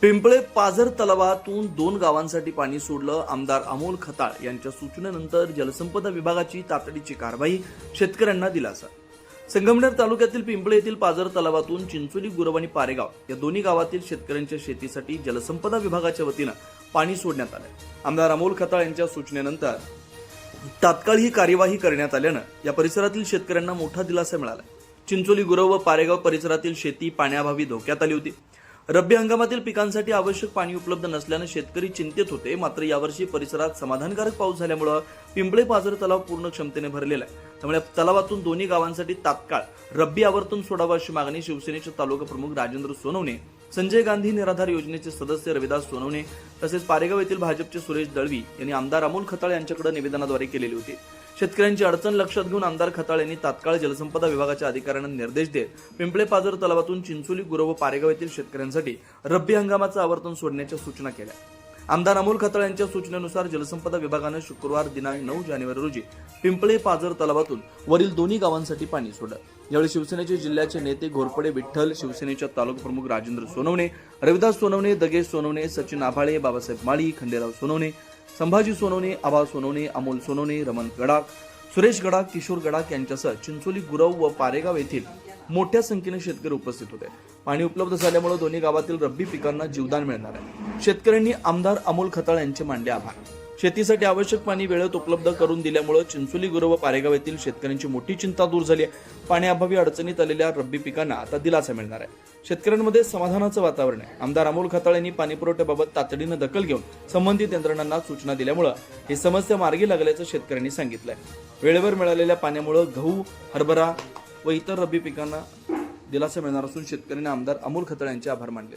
पिंपळे पाझर तलावातून दोन गावांसाठी पाणी सोडलं आमदार अमोल खताळ यांच्या सूचनेनंतर जलसंपदा विभागाची तातडीची कारवाई शेतकऱ्यांना दिलासा. संगमनेर तालुक्यातील पिंपळे येथील पाझर तलावातून चिंचोली गुरव आणि पारेगाव या दोन्ही गावातील शेतकऱ्यांच्या शेतीसाठी जलसंपदा विभागाच्या वतीनं पाणी सोडण्यात आलं. आमदार अमोल खताळ यांच्या सूचनेनंतर तात्काळ ही कार्यवाही करण्यात आल्यानं या परिसरातील शेतकऱ्यांना मोठा दिलासा मिळाला. चिंचोली गुरव व पारेगाव परिसरातील शेती पाण्याअभावी धोक्यात आली होती. रब्बी हंगामातील पिकांसाठी आवश्यक पाणी उपलब्ध नसल्यानं शेतकरी चिंतेत होते. मात्र यावर्षी परिसरात समाधानकारक पाऊस झाल्यामुळं पिंपळे पाझर तलाव पूर्ण क्षमतेने भरलेला आहे. त्यामुळे तलावातून दोन्ही गावांसाठी तात्काळ रब्बी आवर्तन सोडावं अशी मागणी शिवसेनेचे तालुका प्रमुख राजेंद्र सोनवणे संजय गांधी निराधार योजनेचे सदस्य रविदास सोनवणे तसेच पारेगाव येथील भाजपचे सुरेश दळवी यांनी आमदार अमोल खताळ यांच्याकडे निवेदनाद्वारे केलेली होती. शेतकऱ्यांची अडचण लक्षात घेऊन आमदार खताळ यांनी तात्काळ जलसंपदा विभागाच्या अधिकाऱ्यांना निर्देश देत पिंपळे पाजर तलावातून चिंचोली गुरव व पारेगाव येथील शेतकऱ्यांसाठी रब्बी हंगामाचं आवर्तन सोडण्याच्या सूचना केल्या. आमदार अमोल खतळ यांच्या सूचनेनुसार जलसंपदा विभागानं शुक्रवार दिनांक नऊ जानेवारी रोजी पिंपळे पाझर तलावातून वरील दोन्ही गावांसाठी पाणी सोडलं. यावेळी शिवसेनेचे जिल्ह्याचे नेते घोरपडे विठ्ठल शिवसेनेच्या तालुका प्रमुख राजेंद्र सोनवणे रविदास सोनवणे दगेश सोनवणे सचिन आभाळे बाबासाहेब माळी खंडेराव सोनवणे संभाजी सोनवणे आबा सोनवणे अमोल सोनवणे रमण गडाख सुरेश गडाख किशोर गडाख यांच्यासह चिंचोली गुरव व पारेगाव येथील मोठ्या संख्येने शेतकरी उपस्थित होते. पाणी उपलब्ध झाल्यामुळे दोन्ही गावातील रब्बी पिकांना जीवदान मिळणार आहे. शेतकऱ्यांनी आमदार अमोल खताळ यांचे मांडले आभार. शेतीसाठी आवश्यक पाणी वेळेत उपलब्ध करून दिल्यामुळे चिंचोली गुरु व पारेगाव येथील शेतकऱ्यांची मोठी चिंता दूर झाली आहे. पाण्याअभावी अडचणीत आलेल्या रब्बी पिकांना आता दिलासा मिळणार आहे. शेतकऱ्यांमध्ये समाधानाचं वातावरण आहे. आमदार अमोल खताळ यांनी पाणी पुरवठ्याबाबत तातडीनं दखल घेऊन संबंधित यंत्रणांना सूचना दिल्यामुळं ही समस्या मार्गी लागल्याचं शेतकऱ्यांनी सांगितलंय. वेळेवर मिळालेल्या पाण्यामुळं गहू हरभरा व इतर रब्बी पिकांना दिलासा मिळणार असून शेतकऱ्यांनी आमदार अमोल खतळ यांचे आभार मानले.